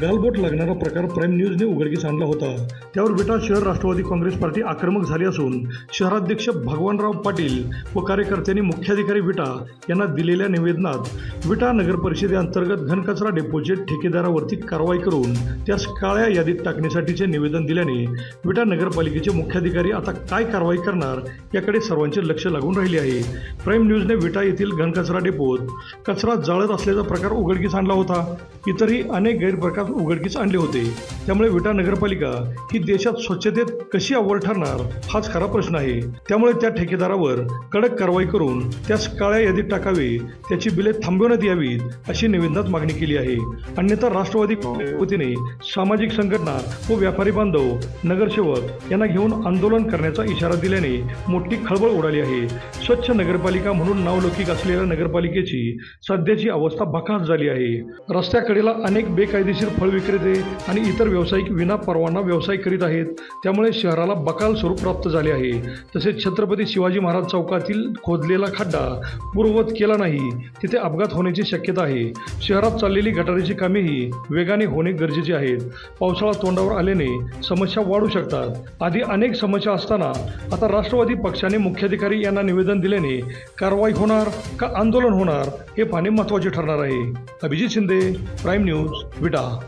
गालबोट लागणारा प्रकार प्राईम न्यूजने उघडकीस आणला होता. त्यावर विटा शहर राष्ट्रवादी काँग्रेस पार्टी आक्रमक झाली असून शहराध्यक्ष भगवानराव पाटील व कार्यकर्त्यांनी मुख्याधिकारी विटा यांना दिलेल्या निवेदनात विटा नगर परिषदेअंतर्गत घनकचरा डेपोचे ठेकेदारावरती कारवाई करून त्यास काळ्या यादीत टाकण्यासाठीचे निवेदन दिल्याने विटा नगरपालिकेचे मुख्याधिकारी आता काय कारवाई करणार याकडे सर्वांचे लक्ष लागून राहिले आहे. प्राईम न्यूजने विटा येथील घनकचरा डेपोत कचरा जाळत असल्याचा प्रकार उघडकीस आणला होता. इतरही अनेक गैरप्रकार उघडकीस आणले होते. त्यामुळे विटा नगरपालिका ही देशात स्वच्छतेत कशी अव्वल ठरणार हाच खरा प्रश्न आहे. त्यामुळे त्या ठेकेदारावर कडक कारवाई करून त्यास काळ्या यादीत टाकावे त्याची बिले थांबवण्यात यावीत अशी निवेदनात मागणी केली आहे. अन्यथा राष्ट्रवादी वतीने सामाजिक संघटना व व्यापारी बांधव नगरसेवक यांना घेऊन आंदोलन करण्याचा इशारा दिल्याने मोठी खळबळ उडाली आहे. स्वच्छ नगरपालिका म्हणून नावलौकिक असलेल्या नगरपालिकेची सध्याची अवस्था बखास झाली आहे. रस्त्याकडेला अनेक बेकायदेशीर फळ विक्रेते आणि इतर व्यावसायिक विना परवाना व्यवसाय करीत आहेत. त्यामुळे शहराला बकाल स्वरूप प्राप्त झाले आहे. तसेच छत्रपती शिवाजी महाराज चौकातील खोदलेला खड्डा पूर्ववत केला नाही. तिथे अपघात होण्याची शक्यता आहे. शहरात चाललेली गटारीची कामेही वेगाने होणे गरजेचे आहेत. पावसाळा तोंडावर आल्याने समस्या वाढू शकतात. आधी अनेक समस्या असताना आता राष्ट्रवादी पक्षाने मुख्याधिकारी यांना निवेदन दिल्याने कारवाई होणार का आंदोलन होणार हे पाहणे महत्त्वाचे ठरणार आहे. Abhijit Shinde prime news Vita.